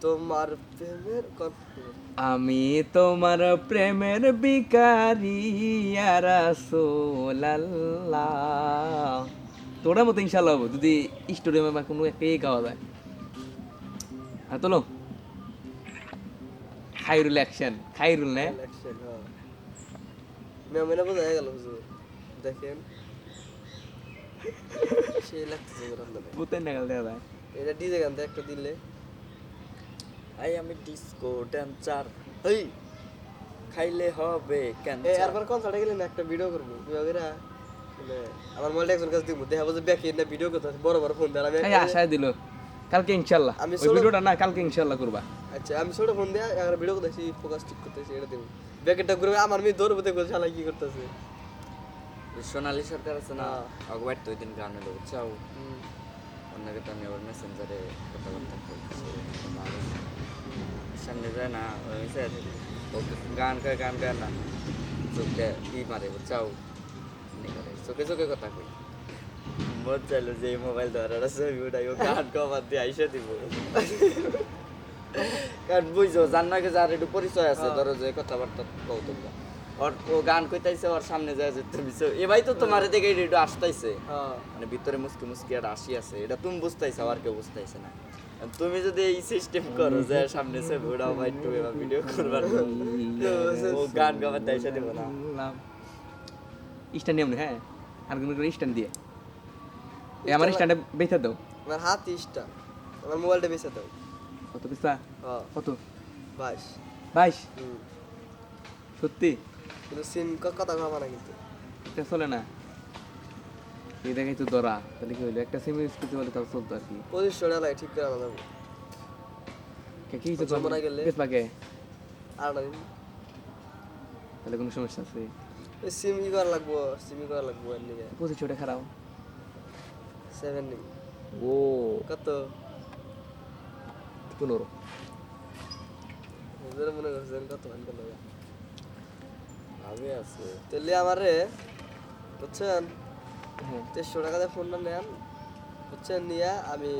তোমার প্রেমের আমি তোমার প্রেমের বিকারি রাসূলুল্লাহ। তোরা মতো ইনশাআল্লাহ হব যদি স্টোরিয়ামে বা কোনো একটা গাওয়া যায়। হ্যাঁ তোলো খাইরুল অ্যাকশন খাইরুল না? মেমনে বোঝা গেল হুজুর। দেখেন। সেই লাগতেছে আপনাদের ভূতের নাগাল দেওয়া যায়। এটা ডিজে গান একটা দিলে। আই আমি ডিস্কো ড্যান্সার হেই খাইলে হবে এই ক্যান্সার আরবার কনসার্টে গেলে না একটা ভিডিও করব। বিভাগীরা মানে আমার মোবাইলটা একজন কাছে দিব দেখাবো যে ব্যাকে না ভিডিও করতে বড় বড় ফোন দেয়। আমি এই আশায় দিল কালকে ইনশাআল্লাহ। আমি ওই ভিডিওটা না কালকে ইনশাআল্লাহ করবা। আচ্ছা আমি ছোট ফোন দিয়ে আর ভিডিও করতেছি ফোকাস ঠিক করতেছি এটা দেবো ব্যাকেটটা ঘুরে আমার মেয়ে দৌড় দেখো শালা কি করতেছে? সোনালী সরকার আছে না হ্যাঁ। অগবাইট তো ওই দিন গান হলো চাও অন্যকে তো আমি আবার মেসেঞ্জারে কথাবার্তা বলছি সামনে যায় না ওকে গান করে গান গায় না। চোখে ই মারে চাও। চোখে চোখে কথা কই। মন চাইলো যে মোবাইল ধরার ছবি উঠাই ও গান কমার দিয়ে আইসা দিব। কারণ বুঝছ জান্নাকে যার একটু পরিচয় আছে ধরো যে কথাবার্তা তোমরা। ওর ও গান কইতাইছে ওর সামনে যায় যে তুমি so- এ ভাই তো তোমার দেখে একটু আসতাইছে। হ্যাঁ। মানে ভিতরে মুসকি মুসকি একটা আসি আছে। এটা তুমি বুঝতেছো আর কেউ বুঝতেছে না। আর তুমি যদি এই সিস্টেম করো যে সামনে সে বুড়াও ভাই একটু এবার ভিডিও করবার ও গান গাবার দেয় সাথে বলা স্ট্যান্ড নিয়ম হ্যাঁ? আর কোনো করে স্ট্যান্ড দিয়ে। এই আমার স্ট্যান্ডে বেঁচে দাও। আমার হাত ইস্টা আমার মোবাইলটা বেঁচে দাও। কত পিসা হ্যাঁ। কত? বাইশ। হুম। সত্যি? কিন্তু সিম কথা খাবা না কিন্তু। এটা চলে না। এই দেখাই তো ধরা। তাহলে কি হইল? একটা সিম ইউজ করতে বলে তাও চলতো আর কি। পঁচিশ টাকা লাগে ঠিক করে আনা যাব কে কি হইছে জমা না গেলে? বেশ পাকে আর না তাহলে কোনো সমস্যা আছে? সিম ই করা লাগবো সিম ই করা লাগবো এর নিকে পঁচিশ ওটা খারাপ সেভেন নিম ও। কত? পনেরো। মনে করছেন কত মান করল ভাবে আছে। তাহলে আমারে বুঝছেন? দেড়শো টাকা দিয়ে ফোনটা নেন। হচ্ছে নিয়ে আমি